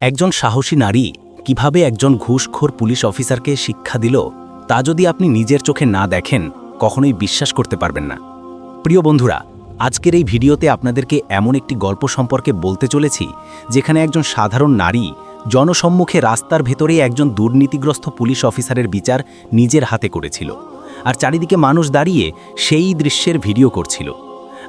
একজন সাহসী নারী কীভাবে একজন ঘুষখোর পুলিশ অফিসারকে শিক্ষা দিল, তা যদি আপনি নিজের চোখে না দেখেন, কখনোই বিশ্বাস করতে পারবেন না। প্রিয় বন্ধুরা, আজকের এই ভিডিওতে আপনাদেরকে এমন একটি গল্প সম্পর্কে বলতে চলেছি, যেখানে একজন সাধারণ নারী জনসম্মুখে রাস্তার ভেতরে একজন দুর্নীতিগ্রস্ত পুলিশ অফিসারের বিচার নিজের হাতে করেছিল। আর চারিদিকে মানুষ দাঁড়িয়ে সেই দৃশ্যের ভিডিও করছিল।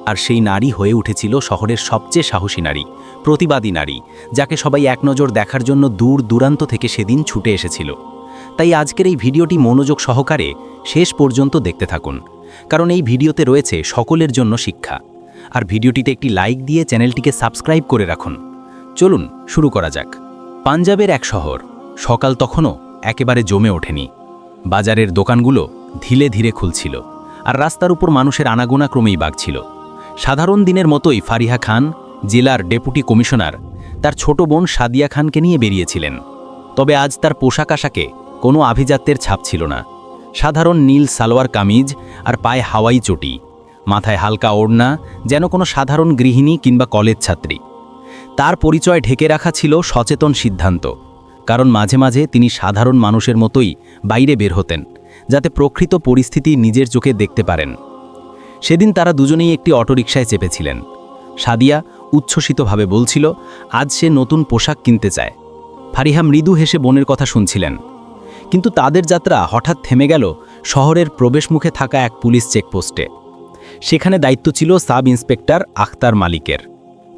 আর সেই নারী হয়ে উঠেছিল শহরের সবচেয়ে সাহসী নারী, প্রতিবাদী নারী, যাকে সবাই এক নজর দেখার জন্য দূর দূরান্ত থেকে সেদিন ছুটে এসেছিল। তাই আজকের এই ভিডিওটি মনোযোগ সহকারে শেষ পর্যন্ত দেখতে থাকুন, কারণ এই ভিডিওতে রয়েছে সকলের জন্য শিক্ষা। আর ভিডিওটিতে একটি লাইক দিয়ে চ্যানেলটিকে সাবস্ক্রাইব করে রাখুন। চলুন, শুরু করা যাক। পাঞ্জাবের এক শহর, সকাল তখনও একেবারে জমে ওঠেনি। বাজারের দোকানগুলো ধীরে ধীরে খুলছিল, আর রাস্তার উপর মানুষের আনাগোনা ক্রমেই বাগছিল। সাধারণ দিনের মতোই ফারিহা খান জেলার ডেপুটি কমিশনার, তার ছোট বোন সাদিয়া খানকে নিয়ে বেরিয়েছিলেন। তবে আজ তার পোশাক আশাকে কোনো আভিজাত্যের ছাপ ছিল না। সাধারণ নীল সালোয়ার কামিজ আর পায়ে হাওয়াই চটি, মাথায় হালকা ওড়না, যেন কোনো সাধারণ গৃহিণী কিংবা কলেজ ছাত্রী। তার পরিচয় ঢেকে রাখা ছিল সচেতন সিদ্ধান্ত, কারণ মাঝে মাঝে তিনি সাধারণ মানুষের মতোই বাইরে বের হতেন, যাতে প্রকৃত পরিস্থিতি নিজের চোখে দেখতে পারেন। সেদিন তারা দুজনেই একটি অটোরিকশায় চেপেছিলেন। সাদিয়া উচ্ছ্বসিতভাবে বলছিল, আজ সে নতুন পোশাক কিনতে চায়। ফারিহা মৃদু হেসে বোনের কথা শুনছিলেন। কিন্তু তাদের যাত্রা হঠাৎ থেমে গেল শহরের প্রবেশমুখে থাকা এক পুলিশ চেকপোস্টে। সেখানে দায়িত্ব ছিল সাব ইন্সপেক্টর আখতার মালিকের।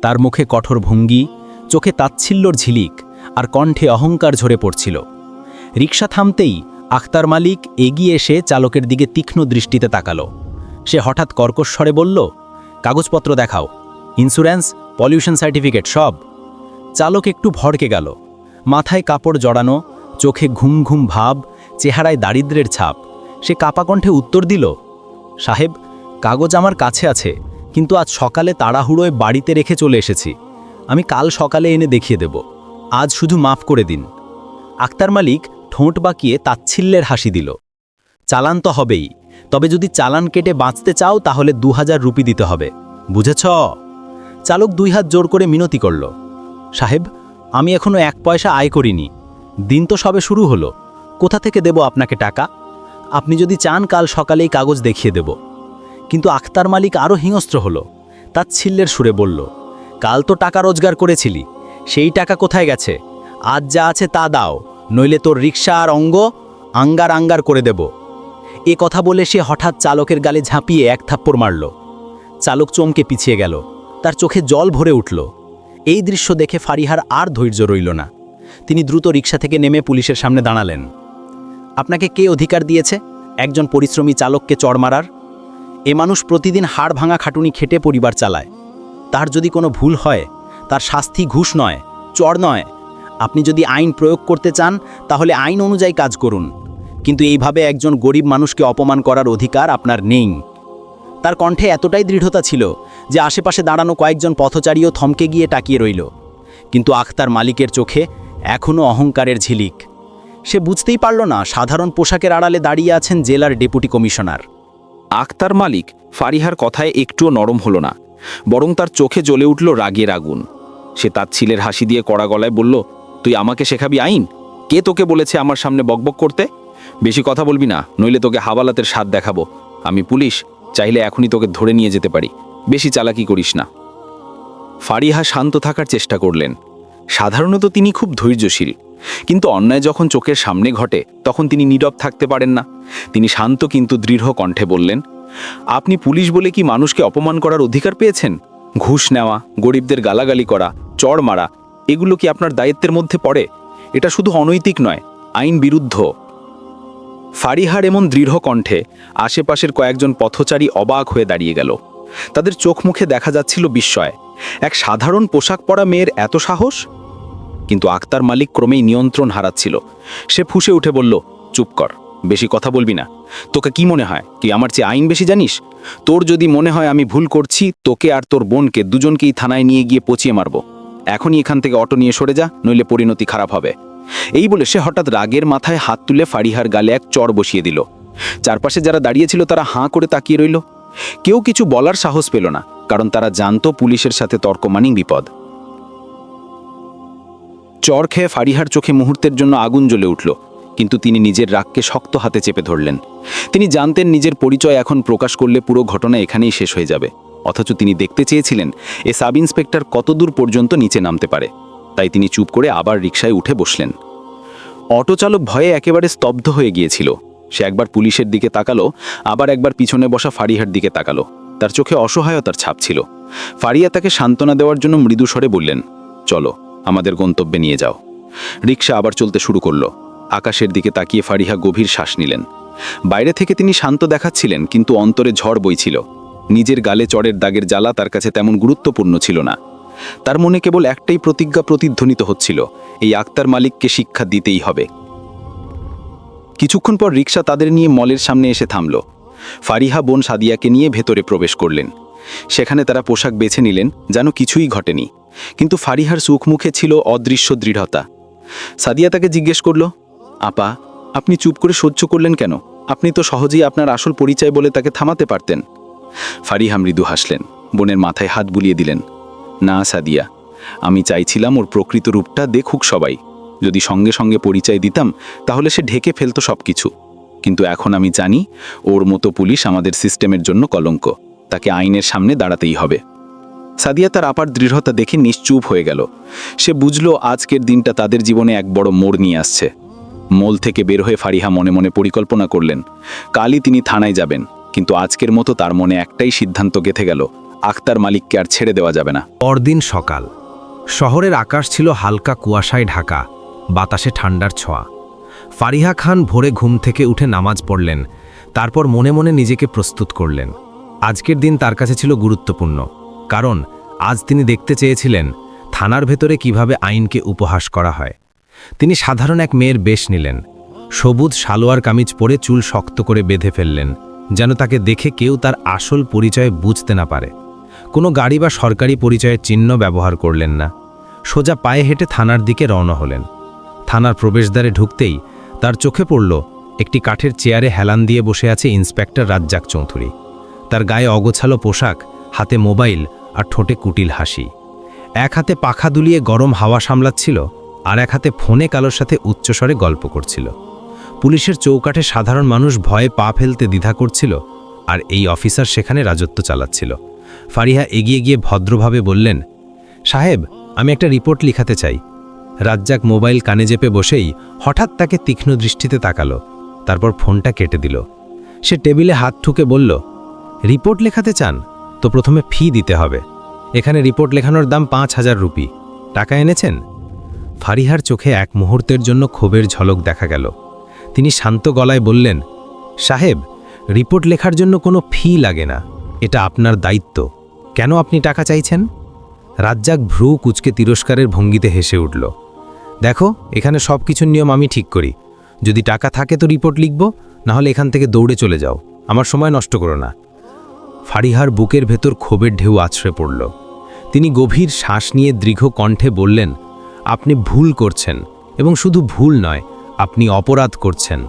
তার মুখে কঠোর ভঙ্গি, চোখে তাচ্ছিল্যর ঝিলিক আর কণ্ঠে অহংকার ঝরে পড়ছিল। রিক্সা থামতেই আখতার মালিক এগিয়ে এসে চালকের দিকে তীক্ষ্ণ দৃষ্টিতে তাকালো। সে হঠাৎ কর্কশ্বরে বলল, কাগজপত্র দেখাও ইন্স্যুরেন্স পলিউশন সার্টিফিকেট সব। চালক একটু ভড়কে গেল, মাথায় কাপড় জড়ানো, চোখে ঘুম ঘুম ভাব, চেহারায় দারিদ্রের ছাপ। সে কাপা কণ্ঠে উত্তর দিল, সাহেব, কাগজ আমার কাছে আছে, কিন্তু আজ সকালে তাড়াহুড়োয় বাড়িতে রেখে চলে এসেছি। আমি কাল সকালে এনে দেখিয়ে দেব। আজ শুধু মাফ করে দিন। আক্তার মালিক ঠোঁট বাঁকিয়ে তাচ্ছিল্যের হাসি দিল, চালান তো হবেই। তবে যদি চালান কেটে বাঁচতে চাও, তাহলে দু হাজার রুপি দিতে হবে। বুঝেছ? চালক দুই হাত জোর করে মিনতি করল। সাহেব, আমি এখনও এক পয়সা আয় করিনি। দিন তো সবে শুরু হলো। কোথা থেকে দেব আপনাকে টাকা? আপনি যদি চান, কাল সকালেই কাগজ দেখিয়ে দেব। কিন্তু আখতার মালিক আরও হিংস্ত্র হলো। ছিল্লের সুরে বলল, কাল তো টাকা রোজগার করেছিলি। সেই টাকা কোথায় গেছে? আজ যা আছে তা দাও। নইলে তোর রিক্সা আর অঙ্গ আঙ্গার আঙ্গার করে দেব। এ কথা বলে সে হঠাৎ চালকের গালে ঝাঁপিয়ে এক থাপ্পড় মারল। চালক চমকে পিছিয়ে গেল। তার চোখে জল ভরে উঠল। এই দৃশ্য দেখে ফারিহার আর ধৈর্য রইল না। তিনি দ্রুত রিক্সা থেকে নেমে পুলিশের সামনে দাঁড়ালেন। আপনাকে কে অধিকার দিয়েছে? একজন পরিশ্রমী চালককে চড় মারার? এ মানুষ প্রতিদিন হাড় ভাঙা খাটুনি খেটে পরিবার চালায়। তার যদি কোনো ভুল হয়, তার শাস্তি ঘুষ নয়, চড় নয়। আপনি যদি আইন প্রয়োগ করতে চান, তাহলে আইন অনুযায়ী কাজ করুন। কিন্তু এইভাবে একজন গরিব মানুষকে অপমান করার অধিকার আপনার নেই। তার কণ্ঠে এতটাই দৃঢ়তা ছিল যে আশেপাশে দাঁড়ানো কয়েকজন পথচারীও থমকে গিয়ে তাকিয়ে রইল। কিন্তু আখতার মালিকের চোখে এখনও অহংকারের ঝিলিক। সে বুঝতেই পারল না সাধারণ পোশাকের আড়ালে দাঁড়িয়ে আছেন জেলার ডেপুটি কমিশনার। আখতার মালিক ফারিহার কথায় একটুও নরম হলো না, বরং তার চোখে জ্বলে উঠল রাগের আগুন। সে তার ছিলের হাসি দিয়ে কড়া গলায় বলল, তুই আমাকে শেখাবি আইন? কে তোকে বলেছে আমার সামনে বকবক করতে? বেশি কথা বলবি না, নইলে তোকে হাওয়ালাতের স্বাদ দেখাবো। আমি পুলিশ, চাইলে এখনই তোকে ধরে নিয়ে যেতে পারি। বেশি চালাকি করিস না। ফারিহা শান্ত থাকার চেষ্টা করলেন। সাধারণত তিনি খুব ধৈর্যশীল। কিন্তু অন্যায় যখন চোখের সামনে ঘটে, তখন তিনি নীরব থাকতে পারেন না। তিনি শান্ত কিন্তু দৃঢ় কণ্ঠে বললেন, আপনি পুলিশ বলে কি মানুষকে অপমান করার অধিকার পেয়েছেন? ঘুষ নেওয়া, গরিবদের গালাগালি করা, চড় মারা, এগুলো কি আপনার দায়িত্বের মধ্যে পড়ে? এটা শুধু অনৈতিক নয়, আইন বিরুদ্ধ ফারিহার এমন দৃঢ় কণ্ঠে আশেপাশের কয়েকজন পথচারী অবাক হয়ে দাঁড়িয়ে গেল। তাদের চোখ মুখে দেখা যাচ্ছিল বিস্ময়। এক সাধারণ পোশাক পরা মেয়ের এত সাহস? কিন্তু আক্তার মালিক ক্রমেই নিয়ন্ত্রণ হারাচ্ছিল। সে ফুসে উঠে বলল, চুপ কর, বেশি কথা বলবি না। তোকে কি মনে হয়, তুই আমার চেয়ে আইন বেশি জানিস? তোর যদি মনে হয় আমি ভুল করছি, তোকে আর তোর বোনকে দুজনকেই থানায় নিয়ে গিয়ে পচিয়ে মারব। এখনই এখান থেকে অটো নিয়ে সরে যা, নইলে পরিণতি খারাপ হবে। এই বলে সে হঠাৎ রাগের মাথায় হাত তুলে ফারিহার গালে এক চড় বসিয়ে দিল। চারপাশে যারা দাঁড়িয়েছিল তারা হাঁ করে তাকিয়ে রইল। কেউ কিছু বলার সাহস পেল না, কারণ তারা জানতো পুলিশের সাথে তর্ক মানেই বিপদ। চর খেয়ে ফারিহার চোখে মুহূর্তের জন্য আগুন জ্বলে উঠল, কিন্তু তিনি নিজের রাগকে শক্ত হাতে চেপে ধরলেন। তিনি জানতেন নিজের পরিচয় এখন প্রকাশ করলে পুরো ঘটনা এখানেই শেষ হয়ে যাবে, অথচ তিনি দেখতে চেয়েছিলেন এ সাব ইন্সপেক্টর কতদূর পর্যন্ত নিচে নামতে পারে। তাই তিনি চুপ করে আবার রিকশায় উঠে বসলেন। অটোচালক ভয়ে একেবারে স্তব্ধ হয়ে গিয়েছিল। সে একবার পুলিশের দিকে তাকালো, আবার একবার পিছনে বসা ফারিহার দিকে তাকালো। তার চোখে অসহায়তার ছাপ ছিল। ফারিয়া তাকে সান্ত্বনা দেওয়ার জন্য মৃদু স্বরে বললেন, চলো, আমাদের গন্তব্যে নিয়ে যাও। রিকশা আবার চলতে শুরু করল। আকাশের দিকে তাকিয়ে ফারিহা গভীর শ্বাস নিলেন। বাইরে থেকে তিনি শান্ত দেখাচ্ছিলেন, কিন্তু অন্তরে ঝড় বইছিল। নিজের গালে চড়ের দাগের জ্বালা তার কাছে তেমন গুরুত্বপূর্ণ ছিল না। তার মনে কেবল একটাই প্রতিজ্ঞা প্রতিধ্বনিত হচ্ছিল, এই আক্তার মালিককে শিক্ষা দিতেই হবে। কিছুক্ষণ পর রিক্সা তাদের নিয়ে মলের সামনে এসে থামল। ফারিহা বোন সাদিয়াকে নিয়ে ভেতরে প্রবেশ করলেন। সেখানে তারা পোশাক বেছে নিলেন, যেন কিছুই ঘটেনি। কিন্তু ফারিহার সুখ মুখে ছিল অদৃশ্য দৃঢ়তা। সাদিয়া তাকে জিজ্ঞেস করল, আপা, আপনি চুপ করে সহ্য করলেন কেন? আপনি তো সহজেই আপনার আসল পরিচয় বলে তাকে থামাতে পারতেন। ফারিহা মৃদু হাসলেন, বোনের মাথায় হাত বুলিয়ে দিলেন না সাদিয়া। আমি চাইছিলাম ওর প্রকৃত রূপটা দেখুক সবাই। যদি সঙ্গে সঙ্গে পরিচয় দিতাম, তাহলে সে ঢেকে ফেলতো সব কিছু কিন্তু এখন আমি জানি, ওর মতো পুলিশ আমাদের সিস্টেমের জন্য কলঙ্ক। তাকে আইনের সামনে দাঁড়াতেই হবে। সাদিয়া তার আপার দৃঢ়তা দেখে নিশ্চুপ হয়ে গেল। সে বুঝল, আজকের দিনটা তাদের জীবনে এক বড় মোড় নিয়ে আসছে। মোল থেকে বের হয়ে ফারিহা মনে মনে পরিকল্পনা করলেন। কালই তিনি থানায় যাবেন, কিন্তু আজকের মতো তার মনে একটাই সিদ্ধান্ত গেথে গেল। আক্তার মালিককে আর ছেড়ে দেওয়া যাবে না। পরদিন সকাল, শহরের আকাশ ছিল হালকা কুয়াশায় ঢাকা, বাতাসে ঠান্ডার ছোঁয়া। ফারিহা খান ভোরে ঘুম থেকে উঠে নামাজ পড়লেন, তারপর মনে মনে নিজেকে প্রস্তুত করলেন। আজকের দিন তার কাছে ছিল গুরুত্বপূর্ণ, কারণ আজ তিনি দেখতে চেয়েছিলেন থানার ভেতরে কীভাবে আইনকে উপহাস করা হয়। তিনি সাধারণ এক মেয়ের বেশ নিলেন, সবুজ সালোয়ার কামিজ পরে চুল শক্ত করে বেঁধে ফেললেন, যেন তাকে দেখে কেউ তার আসল পরিচয় বুঝতে না পারে। কোনো গাড়ি বা সরকারি পরিচয়ের চিহ্ন ব্যবহার করলেন না। সোজা পায়ে হেঁটে থানার দিকে রওনা হলেন। থানার প্রবেশদ্বারে ঢুকতেই তার চোখে পড়ল একটি কাঠের চেয়ারে হেলান দিয়ে বসে আছে ইন্সপেক্টর রাজ্জাক চৌধুরী। তার গায়ে অগোছালো পোশাক, হাতে মোবাইল আর ঠোঁটে কুটিল হাসি। এক হাতে পাখা দুলিয়ে গরম হাওয়া সামলাচ্ছিল আর এক হাতে ফোনে কালোর সাথে উচ্চস্বরে গল্প করছিল। পুলিশের চৌকাঠে সাধারণ মানুষ ভয়ে পা ফেলতে দ্বিধা করছিল আর এই অফিসার সেখানে রাজত্ব চালাচ্ছিল। ফারিহা এগিয়ে গিয়ে ভদ্রভাবে বললেন, সাহেব, আমি একটা রিপোর্ট লিখাতে চাই। রাজ্জাক মোবাইল কানে জেপে বসেই হঠাৎ তাকে তীক্ষ্ণ দৃষ্টিতে তাকালো, তারপর ফোনটা কেটে দিল। সে টেবিলে হাত ঠুকে বলল, রিপোর্ট লেখাতে চান? তো প্রথমে ফি দিতে হবে। এখানে রিপোর্ট লেখানোর দাম পাঁচ হাজার রুপি। টাকা এনেছেন? ফারিহার চোখে এক মুহূর্তের জন্য ক্ষোভের ঝলক দেখা গেল। তিনি শান্ত গলায় বললেন, সাহেব, রিপোর্ট লেখার জন্য কোনো ফি লাগে না। এটা আপনার দায়িত্ব। কেন আপনি টাকা চাইছেন? রাজ্জাক ভ্রু কুচকে তিরস্কারের ভঙ্গিতে হেসে উঠল। দেখো, এখানে সব কিছুর নিয়ম আমি ঠিক করি। যদি টাকা থাকে তো রিপোর্ট লিখব, নাহলে এখান থেকে দৌড়ে চলে যাও। আমার সময় নষ্ট করো না। ফারিহার বুকের ভেতর ক্ষোভের ঢেউ আছড়ে পড়ল। তিনি গভীর শ্বাস নিয়ে দীর্ঘ কণ্ঠে বললেন, আপনি ভুল করছেন, এবং শুধু ভুল নয়, আপনি অপরাধ করছেন।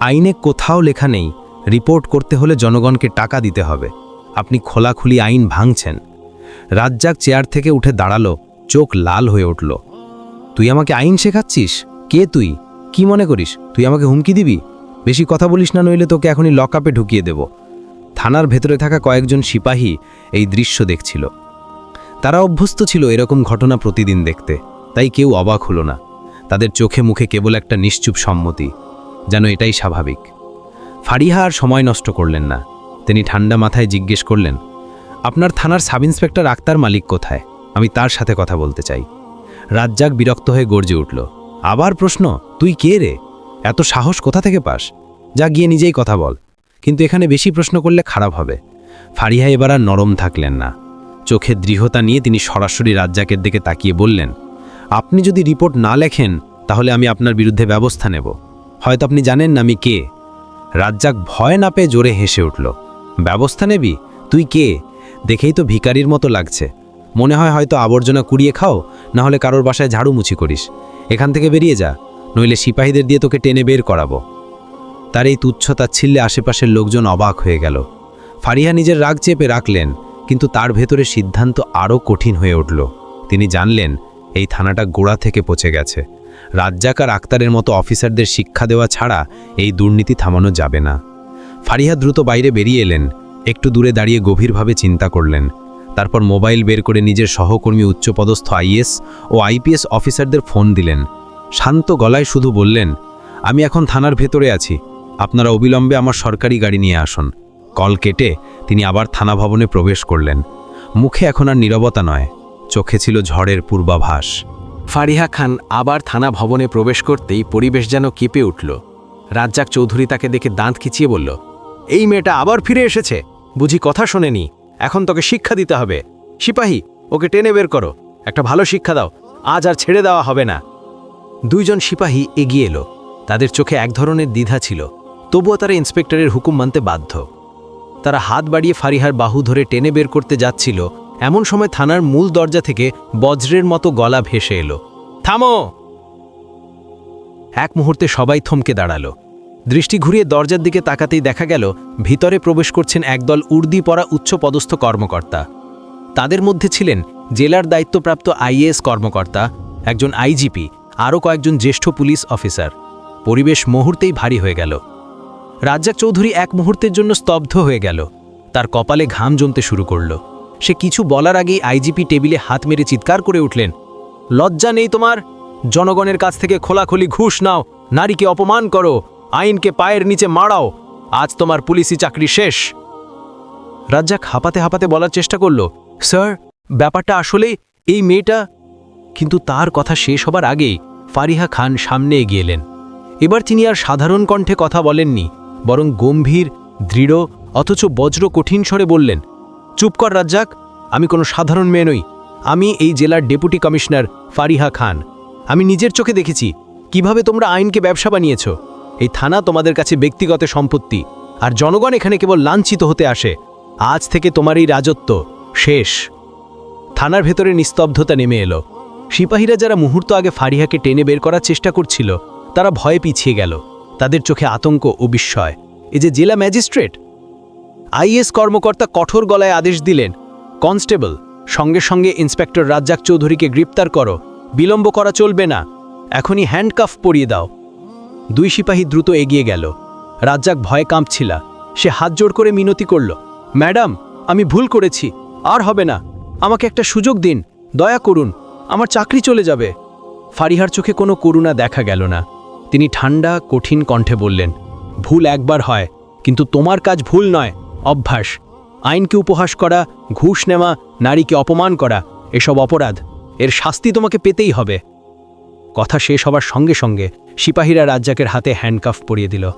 আইনে কোথাও লেখা নেই, রিপোর্ট করতে হলে জনগণকে টাকা দিতে হবে। আপনি খোলাখুলি আইন ভাঙছেন। রাজ্জাক চেয়ার থেকে উঠে দাঁড়াল, চোখ লাল হয়ে উঠল। তুই আমাকে আইন শেখাচ্ছিস? কে তুই? কি মনে করিস? তুই আমাকে হুমকি দিবি? বেশি কথা বলিস না, নইলে তোকে এখনই লকআপে ঢুকিয়ে দেব। থানার ভেতরে থাকা কয়েকজন সিপাহী এই দৃশ্য দেখছিল। তারা অভ্যস্ত ছিল এরকম ঘটনা প্রতিদিন দেখতে, তাই কেউ অবাক হলো না। তাদের চোখে মুখে কেবল একটা নিশ্চুপ সম্মতি, যেন এটাই স্বাভাবিক। ফারিহা আর সময় নষ্ট করলেন না। তিনি ঠান্ডা মাথায় জিজ্ঞেস করলেন, আপনার থানার সাব ইন্সপেক্টর আক্তার মালিক কোথায়? আমি তার সাথে কথা বলতে চাই। রাজ্জাক বিরক্ত হয়ে গর্জে উঠল, আবার প্রশ্ন, তুই কে রে? এত সাহস কোথা থেকে পাস? যা গিয়ে নিজেই কথা বল। কিন্তু এখানে বেশি প্রশ্ন করলে খারাপ হবে। ফারিহা এবার আর নরম থাকলেন না। চোখের দৃঢ়তা নিয়ে তিনি সরাসরি রাজ্জাকের দিকে তাকিয়ে বললেন, আপনি যদি রিপোর্ট না লেখেন, তাহলে আমি আপনার বিরুদ্ধে ব্যবস্থা নেব। হয়তো আপনি জানেন না আমি কে? রাজ্জাক ভয় না পেয়ে জোরে হেসে উঠল ব্যবস্থা নেবি? তুই কে? দেখেই তো ভিকারির মতো লাগছে। মনে হয় হয়তো আবর্জনা কুড়িয়ে খাও, না হলে কারোর বাসায় ঝাড়ু মুছি করিস। এখান থেকে বেরিয়ে যা, নইলে সিপাহীদের দিয়ে তোকে টেনে বের করাবো। তার এই তুচ্ছ তাচ্ছিল্যে আশেপাশের লোকজন অবাক হয়ে গেল। ফারিহা নিজের রাগ চেপে রাখলেন, কিন্তু তার ভেতরে সিদ্ধান্ত আরও কঠিন হয়ে উঠল। তিনি জানলেন, এই থানাটা গোড়া থেকে পচে গেছে। রাজ্জাক আর আক্তারের মতো অফিসারদের শিক্ষা দেওয়া ছাড়া এই দুর্নীতি থামানো যাবে না। ফারিহা দ্রুত বাইরে বেরিয়ে এলেন। একটু দূরে দাঁড়িয়ে গভীরভাবে চিন্তা করলেন। তারপর মোবাইল বের করে নিজের সহকর্মী উচ্চপদস্থ আইএস ও আইপিএস অফিসারদের ফোন দিলেন। শান্ত গলায় শুধু বললেন, আমি এখন থানার ভেতরে আছি। আপনারা অবিলম্বে আমার সরকারি গাড়ি নিয়ে আসুন। কল কেটে তিনি আবার থানা ভবনে প্রবেশ করলেন। মুখে এখন আর নীরবতা নয়, চোখে ছিল ঝড়ের পূর্বাভাস। ফারিহা খান আবার থানা ভবনে প্রবেশ করতেই পরিবেশ যেন কেঁপে উঠল। রাজ্জাক চৌধুরী তাকে দেখে দাঁত খিচিয়ে বলল এই মেয়েটা আবার ফিরে এসেছে। বুঝি কথা শোনেনি। এখন তোকে শিক্ষা দিতে হবে। সিপাহী, ওকে টেনে বের করো। একটা ভালো শিক্ষা দাও। আজ আর ছেড়ে দেওয়া হবে না। দুইজন সিপাহী এগিয়ে এলো। তাদের চোখে এক ধরনের দ্বিধা ছিল। তবুও তারা ইন্সপেক্টরের হুকুম মানতে বাধ্য। তারা হাত বাড়িয়ে ফারিহার বাহু ধরে টেনে বের করতে যাচ্ছিল। এমন সময় থানার মূল দরজা থেকে বজ্রের মতো গলা ভেসে এলো। থামো! এক মুহূর্তে সবাই থমকে দাঁড়াল। দৃষ্টি ঘুরিয়ে দরজার দিকে তাকাতেই দেখা গেল, ভিতরে প্রবেশ করছেন একদল উর্দি পরা উচ্চপদস্থ কর্মকর্তা। তাদের মধ্যে ছিলেন জেলার দায়িত্বপ্রাপ্ত আইএএস কর্মকর্তা, একজন আইজিপি, আরও কয়েকজন জ্যেষ্ঠ পুলিশ অফিসার। পরিবেশ মুহূর্তেই ভারী হয়ে গেল। রাজ্জাক চৌধুরী এক মুহূর্তের জন্য স্তব্ধ হয়ে গেল। তার কপালে ঘাম জমতে শুরু করল। সে কিছু বলার আগেই আইজিপি টেবিলে হাত মেরে চিৎকার করে উঠলেন, লজ্জা নেই তোমার। জনগণের কাছ থেকে খোলাখুলি ঘুষ নাও। নারীকে অপমান করো। আইনকে পায়ের নিচে মারাও আজ তোমার পুলিশি চাকরি শেষ। রাজ্জাক হাঁপাতে হাঁপাতে বলার চেষ্টা করল, স্যার, ব্যাপারটা আসলে এই মেয়েটা কিন্তু তার কথা শেষ হবার আগেই ফারিহা খান সামনে এগিয়ে এলেন। এবার তিনি আর সাধারণ কণ্ঠে কথা বলেননি, বরং গম্ভীর, দৃঢ়, অথচ বজ্র কঠিন স্বরে বললেন, চুপ কর রাজ্জাক, আমি কোনো সাধারণ মেয়ে নই। আমি এই জেলার ডেপুটি কমিশনার ফারিহা খান। আমি নিজের চোখে দেখেছি, কীভাবে তোমরা আইনকে ব্যবসা বানিয়েছ? এই থানা তোমাদের কাছে ব্যক্তিগত সম্পত্তি, আর জনগণ এখানে কেবল লাঞ্ছিত হতে আসে। আজ থেকে তোমার এই রাজত্ব শেষ। থানার ভেতরে নিস্তব্ধতা নেমে এলো। সিপাহীরা যারা মুহূর্ত আগে ফারিহাকে টেনে বের করার চেষ্টা করছিল, তারা ভয়ে পিছিয়ে গেল। তাদের চোখে আতঙ্ক ও বিস্ময়। এ যে জেলা ম্যাজিস্ট্রেট? আইএস কর্মকর্তা কঠোর গলায় আদেশ দিলেন, কনস্টেবল, সঙ্গে সঙ্গে ইন্সপেক্টর রাজ্জাক চৌধুরীকে গ্রেপ্তার করো। বিলম্ব করা চলবে না। এখনই হ্যান্ডকাফ পরিয়ে দাও। দুই সিপাহী দ্রুত এগিয়ে গেল। রাজ্জাক ভয়ে কাঁপছিলা। সে হাত জোড় করে মিনতি করল, ম্যাডাম, আমি ভুল করেছি। আর হবে না। আমাকে একটা সুযোগ দিন। দয়া করুন, আমার চাকরি চলে যাবে। ফারিহার চোখে কোনো করুণা দেখা গেল না। তিনি ঠান্ডা কঠিন কণ্ঠে বললেন, ভুল একবার হয়, কিন্তু তোমার কাজ ভুল নয়, অভ্যাস। আইনকে উপহাস করা, ঘুষ নেওয়া, নারীকে অপমান করা, এসব অপরাধ। এর শাস্তি তোমাকে পেতেই হবে। কথা শেষ হবার সঙ্গে সঙ্গে সিপাহীরা রাজ্জাকের হাতে হ্যান্ডকাফ পরিয়ে দিল।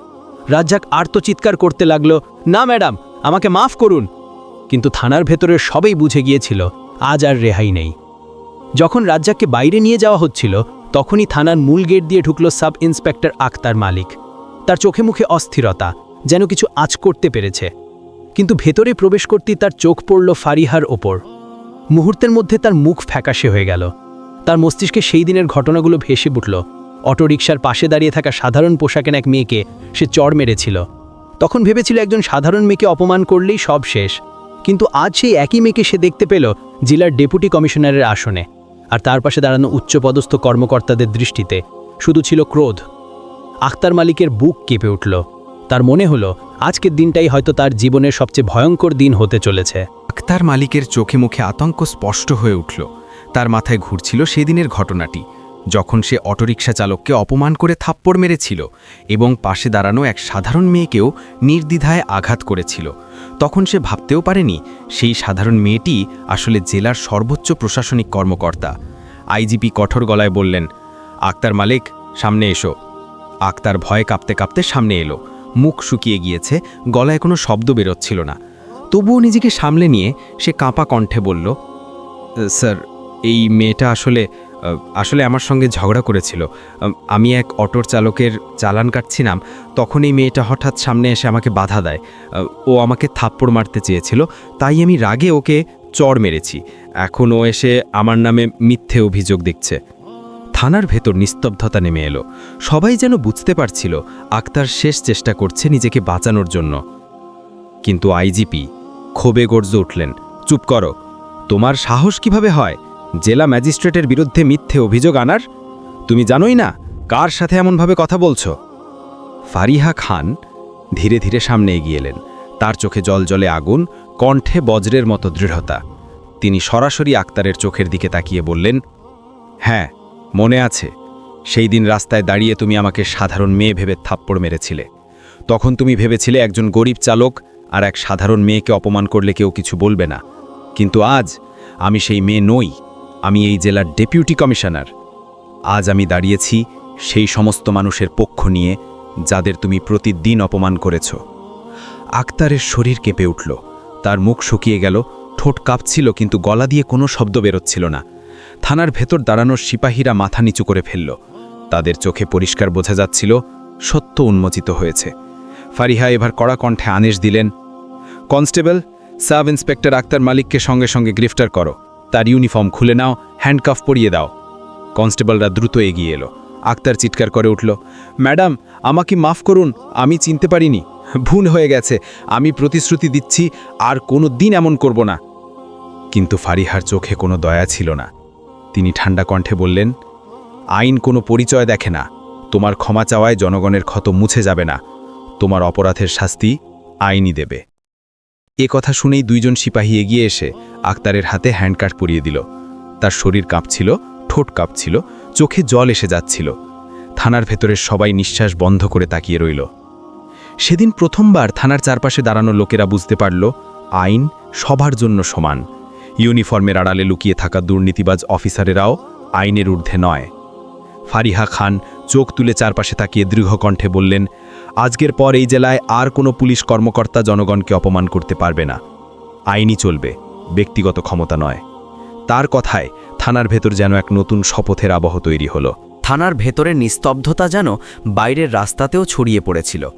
রাজ্জাক আর তো আর্তচিৎকার করতে লাগল, না, ম্যাডাম, আমাকে মাফ করুন। কিন্তু থানার ভেতরে সবাই বুঝে গিয়েছিল, আজ আর রেহাই নেই। যখন রাজ্জাককে বাইরে নিয়ে যাওয়া হচ্ছিল, তখনই থানার মূল গেট দিয়ে ঢুকল সাব ইন্সপেক্টর আক্তার মালিক। তার চোখে মুখে অস্থিরতা, যেন কিছু আজ করতে পেরেছে। কিন্তু ভেতরে প্রবেশ করতেই তার চোখ পড়ল ফারিহার ওপর। মুহূর্তের মধ্যে তার মুখ ফ্যাকাশে হয়ে গেল। তার মস্তিষ্কে সেই দিনের ঘটনাগুলো ভেসে উঠল। অটোরিকশার পাশে দাঁড়িয়ে থাকা সাধারণ পোশাকের এক মেয়েকে সে চড় মেরেছিল। তখন ভেবেছিল একজন সাধারণ মেয়েকে অপমান করলেই সব শেষ। কিন্তু আজ সেই একই মেয়েকে সে দেখতে পেল জেলার ডেপুটি কমিশনারের আসনে। আর তার পাশে দাঁড়ানো উচ্চপদস্থ কর্মকর্তাদের দৃষ্টিতে শুধু ছিল ক্রোধ। আখতার মালিকের বুক কেঁপে উঠল। তার মনে হলো, আজকের দিনটাই হয়তো তার জীবনের সবচেয়ে ভয়ঙ্কর দিন হতে চলেছে। আক্তার মালিকের চোখে মুখে আতঙ্ক স্পষ্ট হয়ে উঠল। তার মাথায় ঘুরছিল সেদিনের ঘটনাটি, যখন সে অটোরিকশা চালককে অপমান করে থাপ্পড় মেরেছিল এবং পাশে দাঁড়ানো এক সাধারণ মেয়েকেও নির্দ্বিধায় আঘাত করেছিল। তখন সে ভাবতেও পারেনি সেই সাধারণ মেয়েটি আসলে জেলার সর্বোচ্চ প্রশাসনিক কর্মকর্তা। আইজিপি কঠোর গলায় বললেন, আক্তার মালিক, সামনে এসো। আক্তার ভয়ে কাঁপতে কাঁপতে সামনে এলো। মুখ শুকিয়ে গিয়েছে, গলায় কোনো শব্দ বেরোচ্ছিল না। তবুও নিজেকে সামলে নিয়ে সে কাঁপা কণ্ঠে বলল, স্যার এই মেয়েটা আসলে আসলে আমার সঙ্গে ঝগড়া করেছিল। আমি এক অটোর চালকের চালান কাটছিলাম, তখন এই মেয়েটা হঠাৎ সামনে এসে আমাকে বাধা দেয়। ও আমাকে থাপ্পড় মারতে চেয়েছিল, তাই আমি রাগে ওকে চড় মেরেছি। এখন ও এসে আমার নামে মিথ্যে অভিযোগ দিচ্ছে থানার ভেতর নিস্তব্ধতা নেমে এলো। সবাই যেন বুঝতে পারছিল, আক্তার শেষ চেষ্টা করছে নিজেকে বাঁচানোর জন্য। কিন্তু আইজিপি ক্ষোভে গর্জে উঠলেন, চুপ করো, তোমার সাহস কীভাবে হয়? জেলা ম্যাজিস্ট্রেটের বিরুদ্ধে মিথ্যে অভিযোগ আনার? তুমি জানোই না কার সাথে এমনভাবে কথা বলছো? ফারিহা খান ধীরে ধীরে সামনে এগিয়ে এলেন। তার চোখে জল জলে আগুন, কণ্ঠে বজ্রের মতো দৃঢ়তা। তিনি সরাসরি আক্তারের চোখের দিকে তাকিয়ে বললেন হ্যাঁ মনে আছে। সেই দিন রাস্তায় দাঁড়িয়ে তুমি আমাকে সাধারণ মেয়ে ভেবে থাপ্পড় মেরেছিলে। তখন তুমি ভেবেছিলে একজন গরিব চালক আর এক সাধারণ মেয়েকে অপমান করলে কেউ কিছু বলবে না। কিন্তু আজ আমি সেই মেয়ে নই। আমি এই জেলার ডেপুটি কমিশনার। আজ আমি দাঁড়িয়েছি সেই সমস্ত মানুষের পক্ষ নিয়ে যাদের তুমি প্রতিদিন অপমান করেছ। আক্তারের শরীর কেঁপে উঠল। তার মুখ শুকিয়ে গেল, ঠোঁট কাঁপছিল, কিন্তু গলা দিয়ে কোনো শব্দ বেরোচ্ছিল না। থানার ভেতর দাঁড়ানোর সিপাহীরা মাথা নিচু করে ফেলল। তাদের চোখে পরিষ্কার বোঝা যাচ্ছিল, সত্য উন্মোচিত হয়েছে। ফারিহা এবার কড়া কণ্ঠে আদেশ দিলেন, কনস্টেবল, সাব ইন্সপেক্টর আক্তার মালিককে সঙ্গে সঙ্গে গ্রেফতার করো। তার ইউনিফর্ম খুলে নাও, হ্যান্ডকাফ পরিয়ে দাও। কনস্টেবলরা দ্রুত এগিয়ে এলো। আক্তার চিৎকার করে উঠল, ম্যাডাম, আমাকে মাফ করুন, আমি চিনতে পারিনি। ভুল হয়ে গেছে, আমি প্রতিশ্রুতি দিচ্ছি, আর কোনো দিন এমন করব না। কিন্তু ফারিহার চোখে কোনো দয়া ছিল না। তিনি ঠান্ডা কণ্ঠে বললেন, আইন কোনো পরিচয় দেখে না। তোমার ক্ষমা চাওয়ায় জনগণের ক্ষত মুছে যাবে না। তোমার অপরাধের শাস্তি আইনই দেবে। এ কথা শুনেই দুইজন সিপাহী এগিয়ে এসে আক্তারের হাতে হ্যান্ডকাট পরিয়ে দিল। তার শরীর কাঁপছিল, ঠোঁট কাঁপছিল, চোখে জল এসে যাচ্ছিল। থানার ভেতরের সবাই নিঃশ্বাস বন্ধ করে তাকিয়ে রইল। সেদিন প্রথমবার থানার চারপাশে দাঁড়ানো লোকেরা বুঝতে পারল, আইন সবার জন্য সমান। ইউনিফর্মের আড়ালে লুকিয়ে থাকা দুর্নীতিবাজ অফিসারেরাও আইনের ঊর্ধ্বে নয়। ফারিহা খান চোখ তুলে চারপাশে তাকিয়ে দৃঢ়কণ্ঠে বললেন আজকের পর এই জেলায় আর কোনো পুলিশ কর্মকর্তা জনগণকে অপমান করতে পারবে না। আইনই চলবে, ব্যক্তিগত ক্ষমতা নয়। তার কথায়, থানার ভেতর যেন এক নতুন শপথের আবহ তৈরি হলো। থানার ভেতরের নিস্তব্ধতা যেন বাইরের রাস্তাতেও ছড়িয়ে পড়েছিল।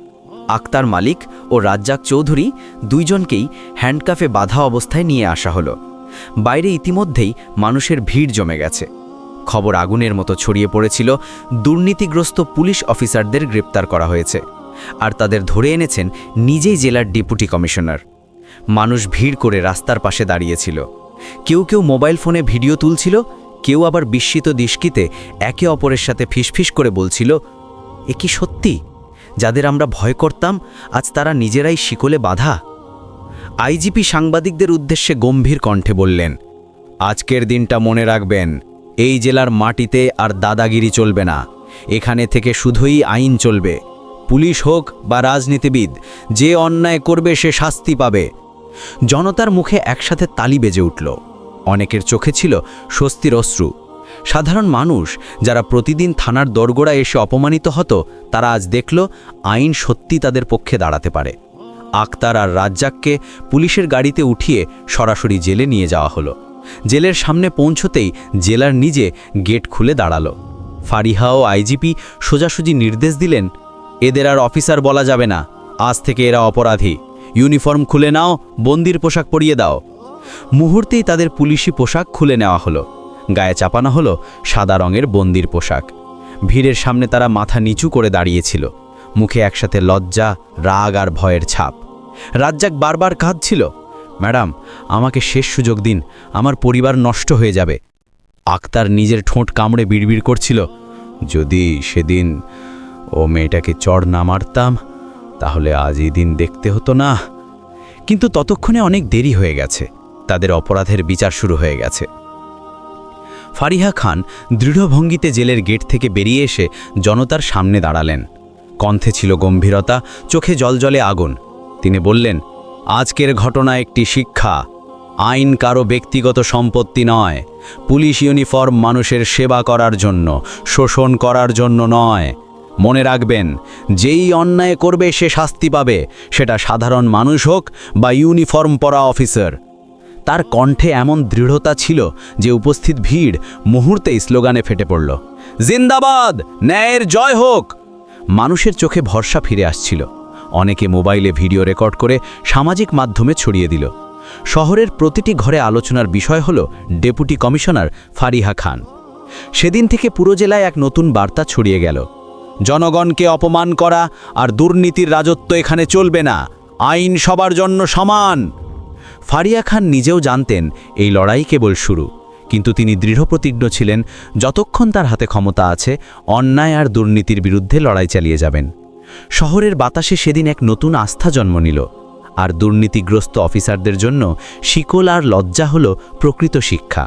আক্তার মালিক ও রাজ্জাক চৌধুরী দুইজনকেই হ্যান্ডকাফে বাধা অবস্থায় নিয়ে আসা হলো। বাইরে ইতিমধ্যেই মানুষের ভিড় জমে গেছে। খবর আগুনের মতো ছড়িয়ে পড়েছিল। দুর্নীতিগ্রস্ত পুলিশ অফিসারদের গ্রেপ্তার করা হয়েছে। আর তাদের ধরে এনেছেন নিজেই জেলার ডেপুটি কমিশনার। মানুষ ভিড় করে রাস্তার পাশে দাঁড়িয়েছিল। কেউ কেউ মোবাইল ফোনে ভিডিও তুলছিল, কেউ আবার বিস্মিত দৃষ্টিতে একে অপরের সাথে ফিসফিস করে বলছিল, এ কি সত্যি? যাদের আমরা ভয় করতাম, আজ তারা নিজেরাই শিকলে বাধা? আইজিপি সাংবাদিকদের উদ্দেশ্যে গম্ভীর কণ্ঠে বললেন, আজকের দিনটা মনে রাখবেন, এই জেলার মাটিতে আর দাদাগিরি চলবে না। এখানে থেকে শুধুই আইন চলবে। পুলিশ হোক বা রাজনীতিবিদ, যে অন্যায় করবে সে শাস্তি পাবে। জনতার মুখে একসাথে তালি বেজে উঠল। অনেকের চোখে ছিল স্বস্তির অশ্রু। সাধারণ মানুষ যারা প্রতিদিন থানার দরগোড়া এসে অপমানিত হতো, তারা আজ দেখল আইন সত্যি তাদের পক্ষে দাঁড়াতে পারে। আক্তার আর রাজ্জাককে পুলিশের গাড়িতে উঠিয়ে সরাসরি জেলে নিয়ে যাওয়া হলো। জেলের সামনে পৌঁছতেই জেলার নিজে গেট খুলে দাঁড়াল। ফারিহা ও আইজিপি সোজাসুজি নির্দেশ দিলেন এদের আর অফিসার বলা যাবে না। আজ থেকে এরা অপরাধী। ইউনিফর্ম খুলে নাও, বন্দির পোশাক পরিয়ে দাও। মুহূর্তেই তাদের পুলিশি পোশাক খুলে নেওয়া হলো। গায়ে চাপানো হলো সাদা রঙের বন্দির পোশাক। ভিড়ের সামনে তারা মাথা নিচু করে দাঁড়িয়েছিল। মুখে একসাথে লজ্জা, রাগ আর ভয়ের ছাপ। রাজ্জাক বারবার কাঁদছিল, ম্যাডাম, আমাকে শেষ সুযোগ দিন, আমার পরিবার নষ্ট হয়ে যাবে। আক্তার নিজের ঠোঁট কামড়ে বিড়বিড় করছিল, যদি সেদিন ও মেয়েটাকে চড় না মারতাম, তাহলে আজ এই দিন দেখতে হতো না। কিন্তু ততক্ষণে অনেক দেরি হয়ে গেছে, তাদের অপরাধের বিচার শুরু হয়ে গেছে। ফারিহা খান দৃঢ়ভঙ্গিতে জেলের গেট থেকে বেরিয়ে এসে জনতার সামনে দাঁড়ালেন। কণ্ঠে ছিল গম্ভীরতা, চোখে জলজলে আগুন। তিনি বললেন, আজকের ঘটনা একটি শিক্ষা। আইন কারও ব্যক্তিগত সম্পত্তি নয়। পুলিশ ইউনিফর্ম মানুষের সেবা করার জন্য, শোষণ করার জন্য নয়। মনে রাখবেন, যেই অন্যায় করবে সে শাস্তি পাবে, সেটা সাধারণ মানুষ হোক বা ইউনিফর্ম পরা অফিসার। তার কণ্ঠে এমন দৃঢ়তা ছিল যে উপস্থিত ভিড় মুহূর্তেই স্লোগানে ফেটে পড়ল, জিন্দাবাদ! ন্যায়ের জয় হোক! মানুষের চোখে ভরসা ফিরে আসছিল। অনেকে মোবাইলে ভিডিও রেকর্ড করে সামাজিক মাধ্যমে ছড়িয়ে দিল। শহরের প্রতিটি ঘরে আলোচনার বিষয় হল ডেপুটি কমিশনার ফারিহা খান। সেদিন থেকে পুরো জেলায় এক নতুন বার্তা ছড়িয়ে গেল। জনগণকে অপমান করা আর দুর্নীতির রাজত্ব এখানে চলবে না। আইন সবার জন্য সমান। ফারিয়া খান নিজেও জানতেন এই লড়াই কেবল শুরু, কিন্তু তিনি দৃঢ়প্রতিজ্ঞ ছিলেন যতক্ষণ তার হাতে ক্ষমতা আছে, অন্যায় আর দুর্নীতির বিরুদ্ধে লড়াই চালিয়ে যাবেন। শহরের বাতাসে সেদিন এক নতুন আস্থা জন্ম নিল, আর দুর্নীতিগ্রস্ত অফিসারদের জন্য শিকল আর লজ্জা হল প্রকৃত শিক্ষা।